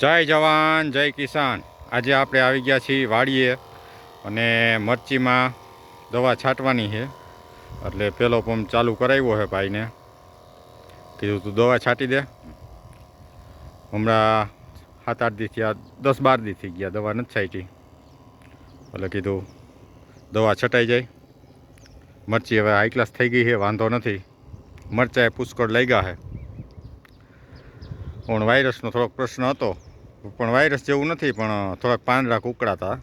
જય જવાન, જય કિસાન. આજે આપણે આવી ગયા છીએ વાડીએ અને મરચીમાં દવા છાંટવાની છે. એટલે પેલો પંપ ચાલુ કરાવ્યો છે ભાઈને. કીધું, તું દવા છાંટી દે. હમણાં સાત આઠ દી થયા દસ બાર દી ગયા, દવા નથી છાંટી. એટલે કીધું, દવા છટાઈ જાય. મરચી હવે હાઈ ક્લાસ થઈ ગઈ છે, વાંધો નથી. મરચાએ પુષ્કળ લઈ ગયા છે. પણ વાયરસનો થોડોક પ્રશ્ન હતો. પણ વાયરસ જેવું નથી, પણ થોડાક પાંદડા કુકડાતા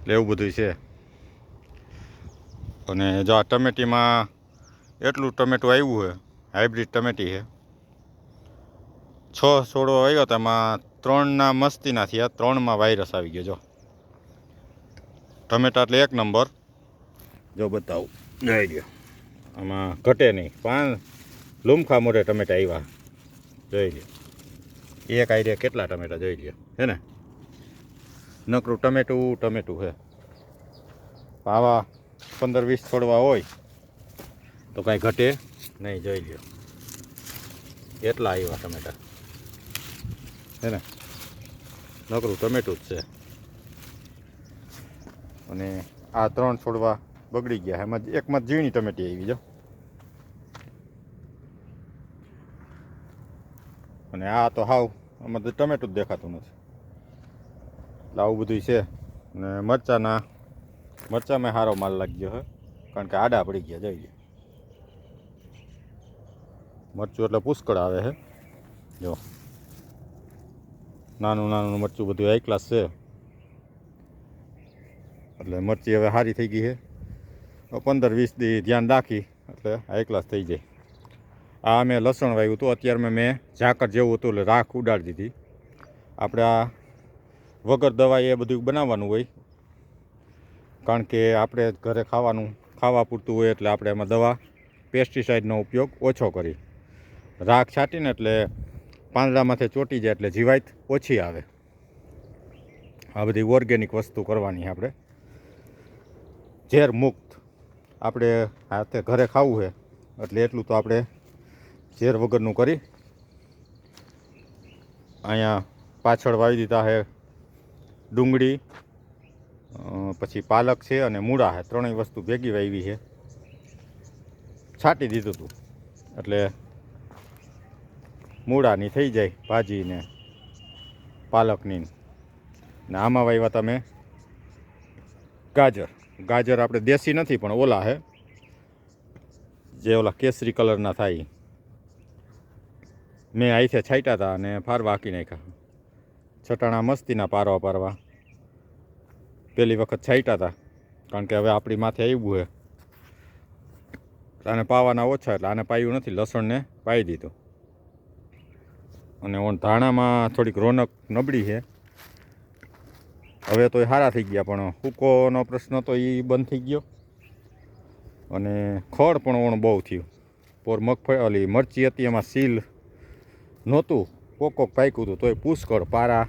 એટલે એવું બધું છે. અને જો આ ટમેટીમાં એટલું ટમેટું આવ્યું છે હાઇબ્રિડ ટમેટી છે. છ છોડો આવ્યો તો એમાં ત્રણના મસ્તીના થયા, ત્રણમાં વાયરસ આવી ગયો, જો. ટમેટા એટલે એક નંબર. જો બતાવું આવી ગયો. આમાં ઘટે નહીં. પાન લૂમખા મોઢે ટમેટા આવ્યા. જોઈ લ્યો એક આઈડિયા કેટલા ટમેટા જોઈ લે હે ને? નકરું ટમેટું ટમેટું છે આવા પંદર વીસ છોડવા હોય તો કાંઈ ઘટે નહીં જોઈ લ્યો. કેટલા આવ્યા ટમેટા. હે ને? નકરું ટમેટું જ છે. અને આ ત્રણ છોડવા બગડી ગયા. એમાં એકમાં ઝીણી ટમેટી આવી, જો. અને આ તો હાવ આમાં તો ટમેટું જ દેખાતું નથી. એટલે આવું બધું છે. અને મરચાના મરચામાં સારો માલ લાગ્યો છે કારણ કે આડા પડી ગયા જોઈએ મરચું એટલે પુષ્કળ આવે છે જો. નાનું નાનું મરચું બધું હાઈ ક્લાસ છે. એટલે મરચી હવે સારી થઈ ગઈ છે પંદર વીસ દી ધ્યાન રાખી, એટલે હાઈ ક્લાસ થઈ જાય. આ મેં લસણ વાવ્યું હતું. અત્યારમાં મેં ઝાકર જેવું હતું એટલે રાખ ઉડાડી દીધી. આપણે આ વગર દવા એ બધું બનાવવાનું હોય. કારણ કે આપણે ઘરે ખાવાનું, ખાવા પૂરતું હોય એટલે આપણે એમાં દવા પેસ્ટિસાઇડનો ઉપયોગ ઓછો કરી. રાખ છાંટીને એટલે પાંદડામાંથી ચોંટી જાય એટલે જીવાત ઓછી આવે. આ બધી ઓર્ગેનિક વસ્તુ કરવાની આપણે. ઝેર મુક્ત. આપણે હાથે ઘરે ખાવું છે. એટલે એટલું તો આપણે ઝેર વગરનું કરી. અહીંયા પાછળ વાવી દીધા છે ડુંગળી પછી પાલક છે અને મૂળા છે. ત્રણેય વસ્તુ ભેગી વાવી છે. છાંટી દીધું હતું એટલે મૂળાની થઈ જાય ભાજીને પાલકની. ને આમાં વાવ્યા તમે ગાજર. ગાજર આપણે દેશી નથી, પણ ઓલા છે. જે ઓલા કેસરી કલરના થાય. મેં અહીંથી છાંટ્યા હતા અને ફારવા વાકી નાખ્યા. છટાણા મસ્તીના પારવા પારવા. પહેલી વખત છાંટ્યા હતા કારણ કે હવે આપણી માથે આવ્યું છે આને પાવાના ઓછા એટલે આને પાયું નથી, લસણને પાઈ દીધું. અને ઓણ ધાણામાં થોડીક રોનક નબળી છે હવે તો એ સારા થઈ ગયા, પણ હુકોનો પ્રશ્ન તો એ બંધ થઈ ગયો. અને ખડ પણ ઓણ બહુ થયું. પોર મગફળી મરચી હતી, એમાં સીલ નહોતું. કોક કોક પાક્યું હતું, તોય પુષ્કળ પારા.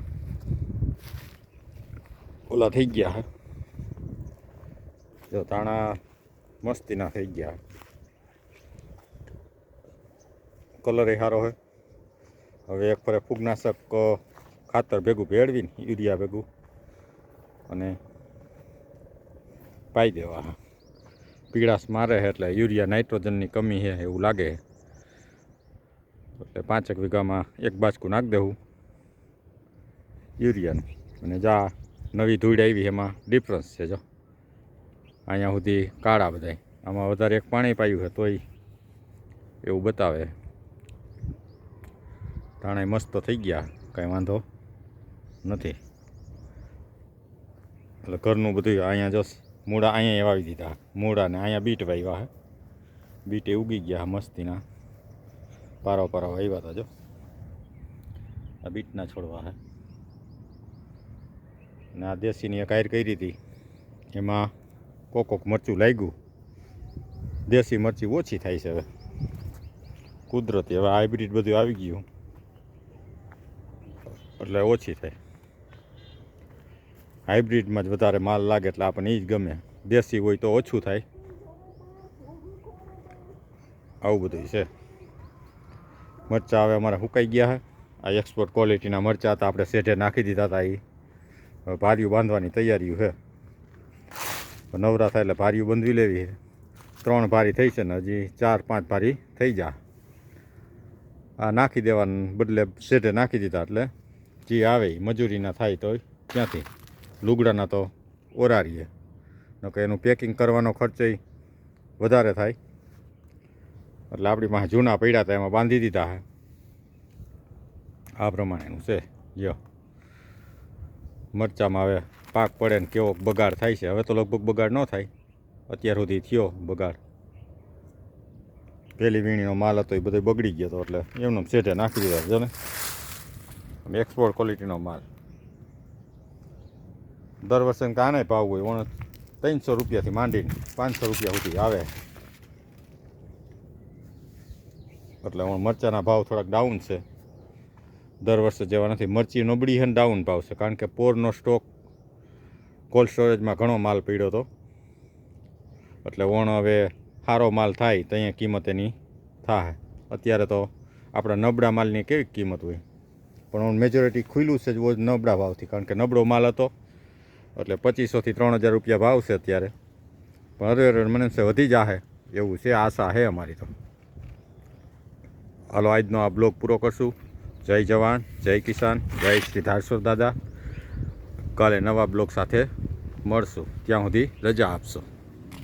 ઓલા થઈ ગયા જો તાણા મસ્તીના થઈ ગયા. કલર એ સારો હોય હવે એક ફરે ફૂગનાશક ખાતર ભેગું ભેળવીને, યુરિયા ભેગું. અને પાઈ દેવા પીળાશ મારે એટલે યુરિયા, નાઇટ્રોજનની કમી છે એવું લાગે એટલે પાંચેક વીઘામાં એક બાજકું નાખી દેવું. યુરિયાનું. અને જા, નવી ધૂળ આવી એમાં ડિફરન્સ છે, જો. અહીંયા સુધી કાળા બધાય. આમાં વધારે એક પાણી પાયું છે તોય એવું બતાવે. ટાણે મસ્ત થઈ ગયા, કાંઈ વાંધો નથી. એટલે ઘરનું બધું અહીંયા જસ મૂળા અહીંયા વાવી દીધા. મૂળાને અહીંયા બીટ વાવ્યા હે બીટે ઉગી ગયા મસ્તીના. પારો પારો આવ્યા હતા જો. આ બીટના છોડવા હે. ને આ દેશીની એક આયર કરી હતી. એમાં કોક કોક મરચું લાગ્યું. દેશી મરચી ઓછી થાય છે હવે. કુદરતી, હવે હાઇબ્રિડ બધું આવી ગયું. એટલે ઓછી થાય. હાઇબ્રિડમાં જ વધારે માલ લાગે એટલે આપણને એ જ ગમે. દેશી હોય તો ઓછું થાય. આવું બધું છે. મરચાં હવે અમારા સુકાઈ ગયા છે. આ એક્સપોર્ટ ક્વોલિટીના મરચાં હતા, આપણે શેઠે નાખી દીધા હતા એ હવે ભારીયું બાંધવાની તૈયારીઓ છે. નવરા થાય એટલે ભાર્યું બંધવી લેવી છે. ત્રણ ભારી થઈ છે ને હજી ચાર પાંચ ભારી થઈ જા. આ નાખી દેવાના બદલે શેઠે નાખી દીધા એટલે જે આવે મજૂરીના થાય તો ક્યાંથી? લુગડાના તો ઓરારીએ. નકે એનું પેકિંગ કરવાનો ખર્ચય વધારે થાય. એટલે આપણી પાસે જૂના પડ્યા હતા એમાં બાંધી દીધા હે. આ પ્રમાણેનું છે. યો મરચામાં હવે પાક પડે ને કેવો બગાડ થાય છે. હવે તો લગભગ બગાડ ન થાય. અત્યાર સુધી થયો બગાડ. પહેલી વીણીનો માલ હતો એ બધો બગડી ગયો હતો એટલે એમનો શેઠે નાખી દીધા જો ને એક્સપોર્ટ ક્વોલિટીનો માલ. દર વર્ષે કાને ભાવ હોય ત્રણસો રૂપિયાથી માંડીને પાંચસો રૂપિયા સુધી આવે. એટલે હું મરચાંના ભાવ થોડાક ડાઉન છે. દર વર્ષે જેવા નથી. મરચી નબળી છે ને ડાઉન ભાવ છે. કારણ કે પોરનો સ્ટોક કોલ્ડ સ્ટોરેજમાં ઘણો માલ પીડ્યો હતો એટલે ઓણ હવે સારો માલ થાય તો અહીંયા કિંમત એની થાય અત્યારે તો આપણા નબળા માલની કેવી કિંમત હોય. પણ હું મેજોરિટી ખુલ્લું છે જ બહુ જ નબળા ભાવથી. કારણ કે નબળો માલ હતો. એટલે પચીસોથી ત્રણ હજાર રૂપિયા ભાવ છે અત્યારે. પણ અરે મને વધી જાહે. એવું છે, આશા છે અમારી તો. હાલો, આજનો આ બ્લોગ પૂરો કરશું. જય જવાન, જય કિસાન, જય શ્રી દાદા. કાલે નવા બ્લોગ સાથે મળશું. ત્યાં સુધી રજા આપશો.